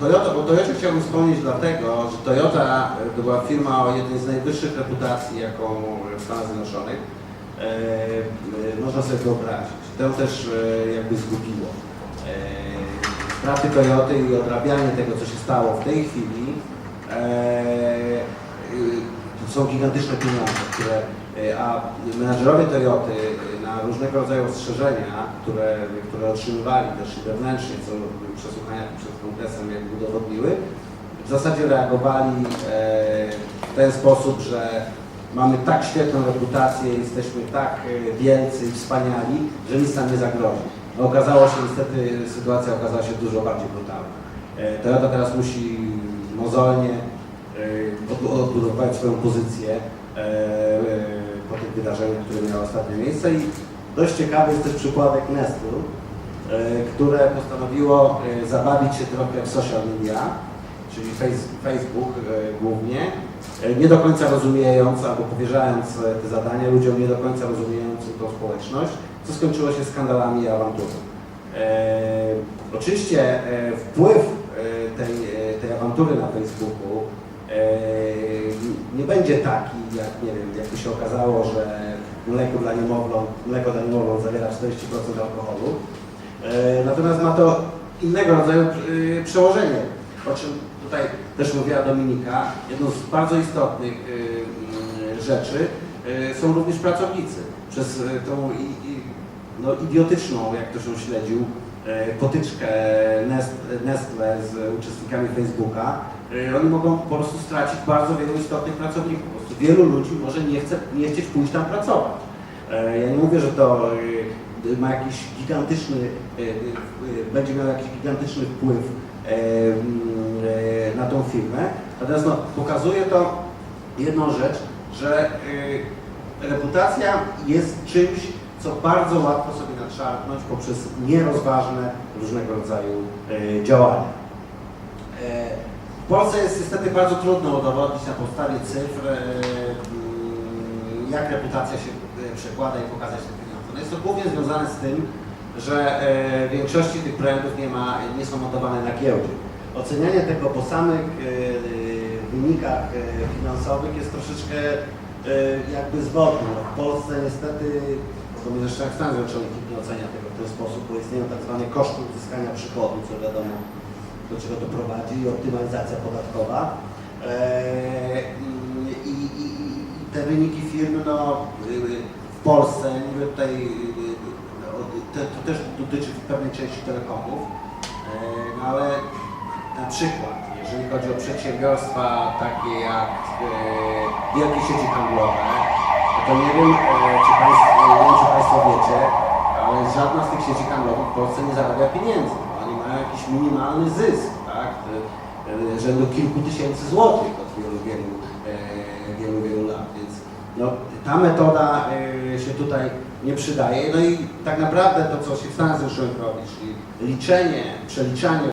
Toyota, bo Toyota chciałbym wspomnieć dlatego, że Toyota e, to była firma o jednej z najwyższych reputacji, jaką w Stanach Zjednoczonych. E, e, można sobie wyobrazić. To też e, jakby zgubiło. E, straty Toyoty i odrabianie tego, co się stało w tej chwili, e, y, to są gigantyczne pieniądze, które, y, a menadżerowie Toyoty na różnego rodzaju ostrzeżenia, które, które otrzymywali też i wewnętrznie, co przesłuchania przed kongresem jakby udowodniły, w zasadzie reagowali e, w ten sposób, że mamy tak świetną reputację, jesteśmy tak e, wielcy i wspaniali, że nic nam nie zagrozi. No, okazało się niestety, sytuacja okazała się dużo bardziej brutalna. E, Toyota teraz musi mozolnie odbu- odbudować swoją pozycję e, e, wydarzeniach, które miały ostatnio miejsce i dość ciekawy jest też przypadek Nestle, e, które postanowiło e, zabawić się trochę w social media, czyli face, Facebook e, głównie, nie do końca rozumiejąc albo powierzając te zadania ludziom nie do końca rozumiejącym tą społeczność, co skończyło się skandalami i awanturą. Oczywiście wpływ tej, tej awantury na Facebooku nie będzie taki, jak nie wiem, jakby się okazało, że mleko dla niemowląt, mleko dla niemowląt zawiera 40% alkoholu. E, Natomiast ma to innego rodzaju y, przełożenie, o czym tutaj też mówiła Dominika. Jedną z bardzo istotnych y, rzeczy są również pracownicy. Przez tą no, idiotyczną, jak ktoś ją śledził, potyczkę Nest- Nestle z uczestnikami Facebooka, oni mogą po prostu stracić bardzo wielu istotnych pracowników. Po prostu wielu ludzi może nie, chce, nie chcieć pójść tam pracować. E, Ja nie mówię, że to y, ma jakiś gigantyczny, będzie miał jakiś gigantyczny wpływ e, mm, e, na tą firmę, natomiast no, pokazuje to jedną rzecz, że reputacja jest czymś, co bardzo łatwo sobie nadszarpnąć poprzez nierozważne różnego rodzaju działania. Polsce jest niestety bardzo trudno udowodnić na podstawie cyfr, e, mm, jak reputacja się e, przekłada i pokazać te pieniądze. No jest to głównie związane z tym, że e, w większości tych brandów nie, ma, nie są notowane na giełdzie. Ocenianie tego po samych wynikach finansowych jest troszeczkę jakby zwrotne. No, W Polsce niestety, podobnie zresztą jak Stan Zjednoczony nikt nie ocenia tego w ten sposób, bo istnieją tak zwane koszty uzyskania przychodu, co wiadomo do czego to prowadzi i optymalizacja podatkowa. Eee, i, i, I te wyniki firm no, w Polsce, mówię tutaj, no, to też dotyczy pewnej części telekomów, eee, no ale na przykład, jeżeli chodzi o przedsiębiorstwa takie jak e, wielkie sieci handlowe, to nie wiem, czy państwo, nie wiem, czy Państwo wiecie, ale żadna z tych sieci handlowych w Polsce nie zarabia pieniędzy. Mają jakiś minimalny zysk, tak? e, rzędu kilku tysięcy złotych od wielu, wielu, e, wielu, wielu lat, więc no, ta metoda e, się tutaj nie przydaje. No i tak naprawdę to, co się w Stanach Zjednoczonych robi, czyli liczenie, przeliczanie